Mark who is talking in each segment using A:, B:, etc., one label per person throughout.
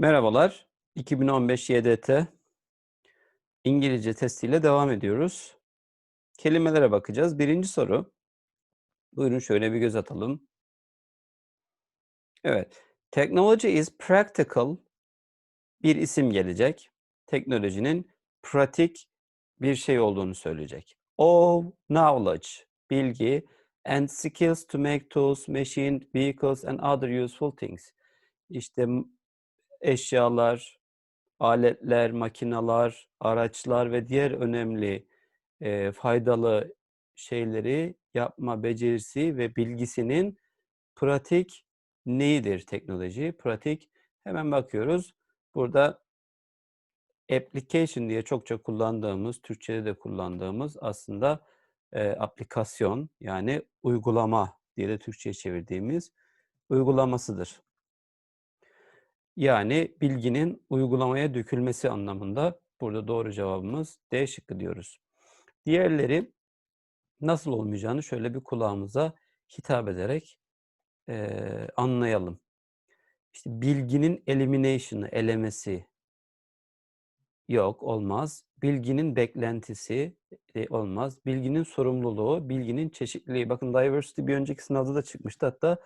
A: Merhabalar. 2015 YDT İngilizce testiyle devam ediyoruz. Kelimelere bakacağız. Birinci soru. Buyurun şöyle bir göz atalım. Evet. Technology is practical bir isim gelecek. Teknolojinin pratik bir şey olduğunu söyleyecek. All knowledge, bilgi and skills to make tools, machine, vehicles and other useful things. İşte eşyalar, aletler, makinalar, araçlar ve diğer önemli e, faydalı şeyleri yapma becerisi ve bilgisinin pratik neyidir teknoloji? Pratik hemen bakıyoruz. Burada application diye çokça kullandığımız, Türkçe'de de kullandığımız aslında e, aplikasyon yani uygulama diye de Türkçe'ye çevirdiğimiz uygulamasıdır. Yani bilginin uygulamaya dökülmesi anlamında burada doğru cevabımız D şıkkı diyoruz. Diğerleri nasıl olmayacağını şöyle bir kulağımıza hitap ederek e, anlayalım. İşte bilginin elimination'ı, elemesi yok, olmaz. Bilginin beklentisi e, olmaz. Bilginin sorumluluğu, bilginin çeşitliliği. Bakın diversity bir önceki sınavda da çıkmıştı. Hatta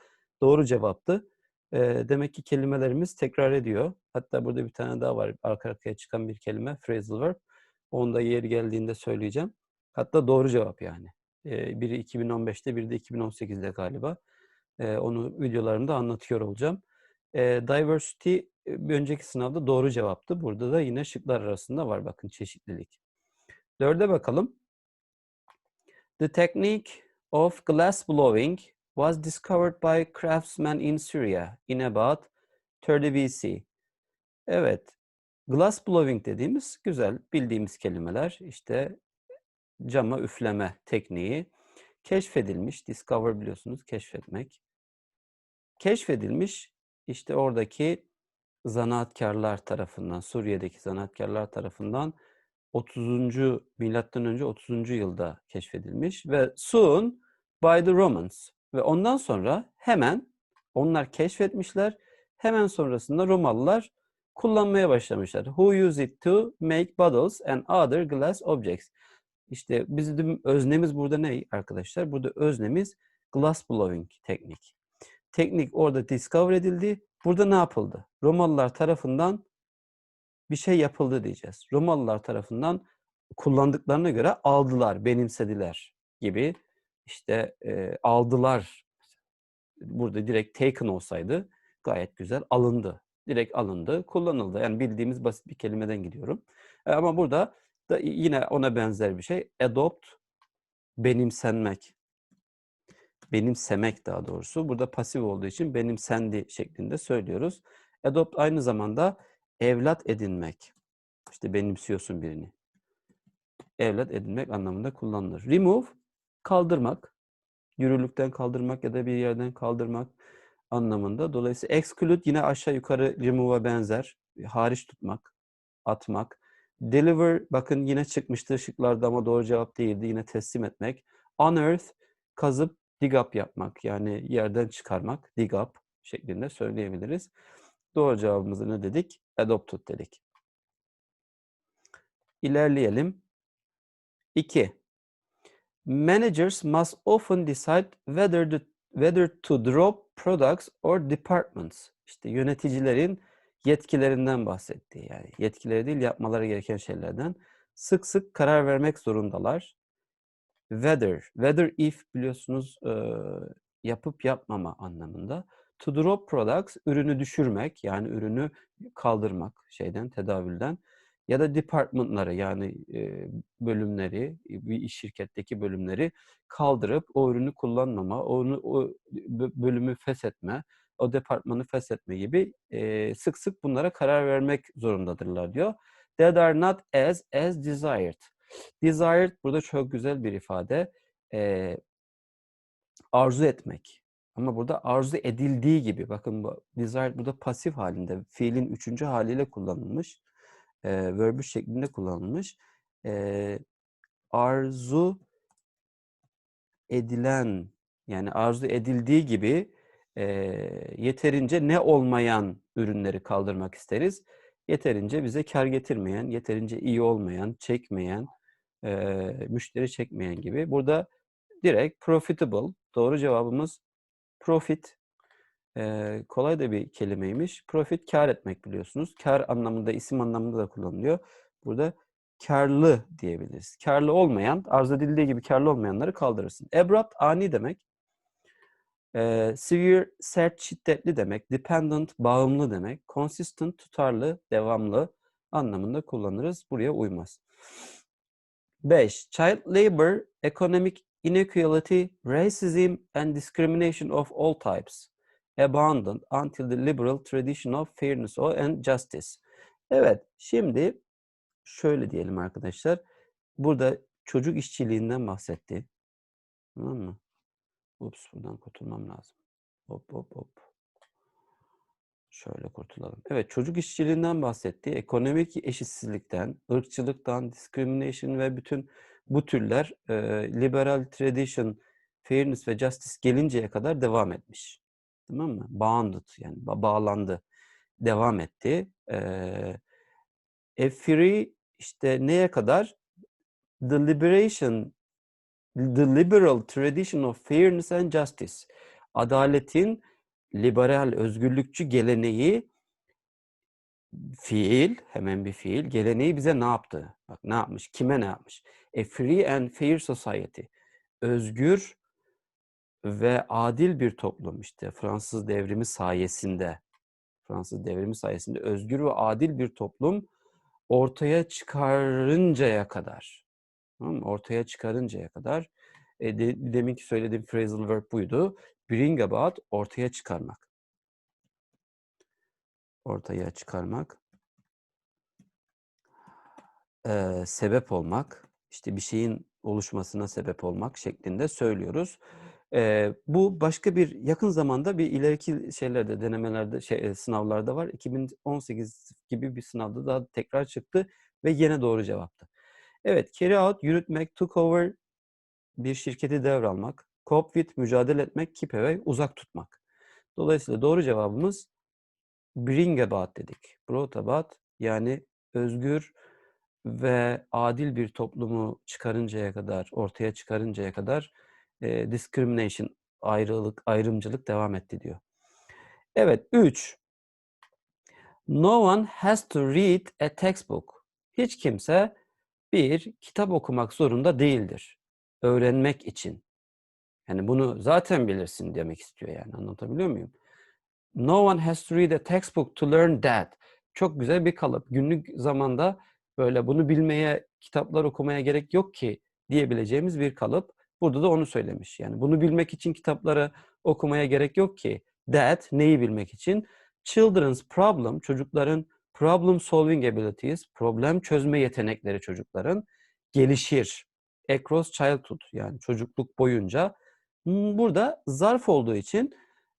A: doğru cevaptı. E, demek ki kelimelerimiz tekrar ediyor. Hatta burada bir tane daha var arka arkaya çıkan bir kelime phrasal verb. Onu da yeri geldiğinde söyleyeceğim. Hatta doğru cevap yani. E, biri 2015'te biri de 2018'de galiba. E, onu videolarımda anlatıyor olacağım. E, diversity bir önceki sınavda doğru cevaptı. Burada da yine şıklar arasında var bakın çeşitlilik. Dörde bakalım. The technique of glass blowing was discovered by craftsmen in Syria in about 30 BC. Evet, glass blowing dediğimiz güzel bildiğimiz kelimeler. İşte cama üfleme tekniği keşfedilmiş. Discover biliyorsunuz keşfetmek. Keşfedilmiş işte oradaki zanaatkarlar tarafından, Suriye'deki zanaatkarlar tarafından 30. milattan önce 30. yılda keşfedilmiş ve soon by the Romans ve ondan sonra hemen onlar keşfetmişler. Hemen sonrasında Romalılar kullanmaya başlamışlar. Who use it to make bottles and other glass objects. İşte bizim öznemiz burada ne arkadaşlar? Burada öznemiz glass blowing teknik. Teknik orada discover edildi. Burada ne yapıldı? Romalılar tarafından bir şey yapıldı diyeceğiz. Romalılar tarafından kullandıklarına göre aldılar, benimsediler gibi işte e, aldılar. Burada direkt taken olsaydı gayet güzel alındı. Direkt alındı, kullanıldı. Yani bildiğimiz basit bir kelimeden gidiyorum. E, ama burada da yine ona benzer bir şey. Adopt, benimsenmek. Benimsemek daha doğrusu. Burada pasif olduğu için benimsendi şeklinde söylüyoruz. Adopt aynı zamanda evlat edinmek. İşte benimsiyorsun birini. Evlat edinmek anlamında kullanılır. Remove, kaldırmak. Yürürlükten kaldırmak ya da bir yerden kaldırmak anlamında. Dolayısıyla exclude yine aşağı yukarı remove'a benzer. Hariç tutmak, atmak. Deliver, bakın yine çıkmıştı şıklarda ama doğru cevap değildi. Yine teslim etmek. Unearth, kazıp dig up yapmak. Yani yerden çıkarmak, dig up şeklinde söyleyebiliriz. Doğru cevabımızı ne dedik? Adopted dedik. İlerleyelim. 2. Managers must often decide whether to, whether to drop products or departments. İşte yöneticilerin yetkilerinden bahsettiği yani yetkileri değil yapmaları gereken şeylerden sık sık karar vermek zorundalar. Whether, whether if biliyorsunuz yapıp yapmama anlamında. To drop products, ürünü düşürmek yani ürünü kaldırmak şeyden, tedavülden ya da departmentları yani bölümleri, bir iş şirketteki bölümleri kaldırıp o ürünü kullanmama, onu o bölümü feshetme, o departmanı feshetme gibi sık sık bunlara karar vermek zorundadırlar diyor. That are not as as desired. Desired burada çok güzel bir ifade. E, arzu etmek. Ama burada arzu edildiği gibi, bakın bu desired burada pasif halinde, fiilin üçüncü haliyle kullanılmış, e, verbü şeklinde kullanılmış. E, arzu edilen, yani arzu edildiği gibi e, yeterince ne olmayan ürünleri kaldırmak isteriz. Yeterince bize kar getirmeyen, yeterince iyi olmayan, çekmeyen, eee, müşteri çekmeyen gibi. Burada direkt profitable. Doğru cevabımız profit. Eee, kolay da bir kelimeymiş. Profit kâr etmek biliyorsunuz. Kâr anlamında, isim anlamında da kullanılıyor. Burada kârlı diyebiliriz. Kârlı olmayan, arz edildiği gibi kârlı olmayanları kaldırırsın. Abrupt ani demek. Eee, severe sert, şiddetli demek. Dependent bağımlı demek. Consistent tutarlı, devamlı anlamında kullanırız. Buraya uymaz. 5. Child labor, economic inequality, racism and discrimination of all types abandoned until the liberal tradition of fairness and justice. Evet, şimdi şöyle diyelim arkadaşlar. Burada çocuk işçiliğinden bahsetti. Tamam mı? Ups, buradan kurtulmam lazım. Hop hop hop. Şöyle kurtulalım. Evet, çocuk işçiliğinden bahsetti. Ekonomik eşitsizlikten, ırkçılıktan, discrimination ve bütün bu türler liberal tradition, fairness ve justice gelinceye kadar devam etmiş. Tamam mı? Bounded yani ba- bağlandı. Devam etti. Eee e, free işte neye kadar? The liberation, the liberal tradition of fairness and justice. Adaletin liberal, özgürlükçü geleneği fiil, hemen bir fiil, geleneği bize ne yaptı? Bak ne yapmış? Kime ne yapmış? A free and fair society. Özgür ve adil bir toplum işte Fransız devrimi sayesinde Fransız devrimi sayesinde özgür ve adil bir toplum ortaya çıkarıncaya kadar ortaya çıkarıncaya kadar e, de, deminki söylediğim phrasal verb buydu. Bring about ortaya çıkarmak. Ortaya çıkarmak. Ee, sebep olmak. işte bir şeyin oluşmasına sebep olmak şeklinde söylüyoruz. Eee, bu başka bir yakın zamanda bir ileriki şeylerde, denemelerde, şey, sınavlarda var. 2018 gibi bir sınavda daha tekrar çıktı ve yine doğru cevaptı. Evet, carry out, yürütmek, took over, bir şirketi devralmak, cope with, mücadele etmek, keep away, uzak tutmak. Dolayısıyla doğru cevabımız bring about dedik. Brought about yani özgür ve adil bir toplumu çıkarıncaya kadar, ortaya çıkarıncaya kadar e, discrimination, ayrılık, ayrımcılık devam etti diyor. Evet, 3. No one has to read a textbook. Hiç kimse bir kitap okumak zorunda değildir. Öğrenmek için. Yani bunu zaten bilirsin demek istiyor yani. Anlatabiliyor muyum? No one has to read a textbook to learn that. Çok güzel bir kalıp. Günlük zamanda böyle bunu bilmeye, kitaplar okumaya gerek yok ki diyebileceğimiz bir kalıp. Burada da onu söylemiş. Yani bunu bilmek için kitapları okumaya gerek yok ki. That neyi bilmek için? Children's problem, çocukların problem solving abilities, problem çözme yetenekleri çocukların gelişir. Across childhood yani çocukluk boyunca. Hmm, burada zarf olduğu için,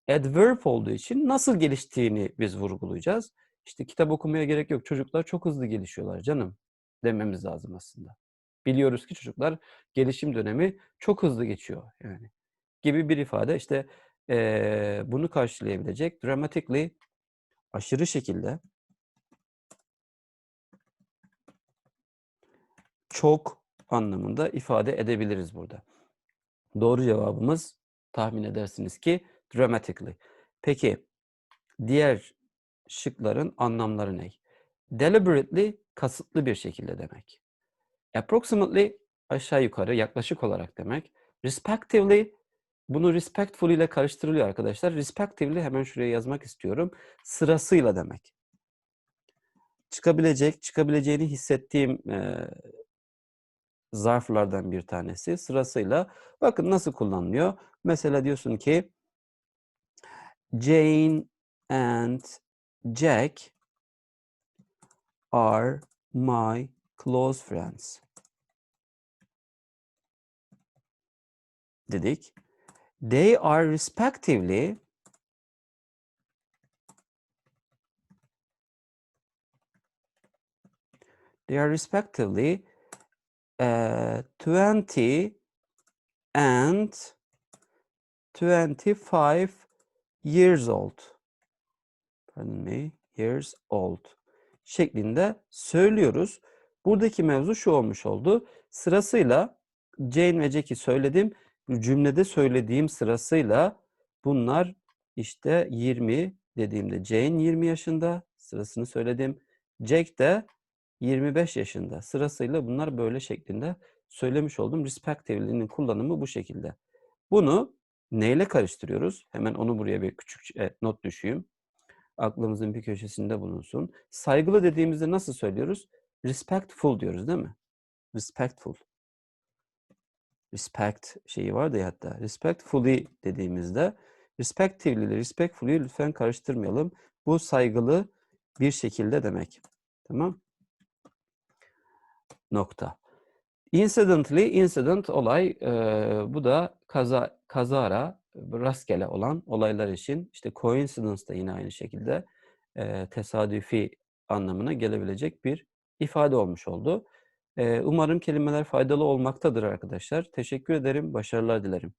A: adverb olduğu için nasıl geliştiğini biz vurgulayacağız. İşte kitap okumaya gerek yok. Çocuklar çok hızlı gelişiyorlar canım dememiz lazım aslında biliyoruz ki çocuklar gelişim dönemi çok hızlı geçiyor yani gibi bir ifade işte e, bunu karşılayabilecek dramatically aşırı şekilde çok anlamında ifade edebiliriz burada. Doğru cevabımız tahmin edersiniz ki dramatically. Peki diğer şıkların anlamları ne? Deliberately kasıtlı bir şekilde demek. Approximately aşağı yukarı yaklaşık olarak demek. Respectively bunu respectful ile karıştırılıyor arkadaşlar. Respectively hemen şuraya yazmak istiyorum. Sırasıyla demek. Çıkabilecek, çıkabileceğini hissettiğim e, zarflardan bir tanesi sırasıyla. Bakın nasıl kullanılıyor. Mesela diyorsun ki Jane and Jack are my close friends. Dedik. They are respectively they are respectively uh, 20 and 25 years old. pardon me, years old şeklinde söylüyoruz. Buradaki mevzu şu olmuş oldu. Sırasıyla Jane ve Jack'i söyledim. Cümlede söylediğim sırasıyla bunlar işte 20 dediğimde Jane 20 yaşında sırasını söyledim. Jack de 25 yaşında. Sırasıyla bunlar böyle şeklinde söylemiş oldum. Respectively'nin kullanımı bu şekilde. Bunu neyle karıştırıyoruz? Hemen onu buraya bir küçük e, not düşeyim. Aklımızın bir köşesinde bulunsun. Saygılı dediğimizde nasıl söylüyoruz? Respectful diyoruz değil mi? Respectful. Respect şeyi vardı ya hatta. Respectfully dediğimizde respectively ile respectfully'yi lütfen karıştırmayalım. Bu saygılı bir şekilde demek. Tamam? Nokta. Incidentally, incident olay, e, bu da kaza, kazara, rastgele olan olaylar için. İşte coincidence da yine aynı şekilde e, tesadüfi anlamına gelebilecek bir ifade olmuş oldu. Umarım kelimeler faydalı olmaktadır arkadaşlar. Teşekkür ederim, başarılar dilerim.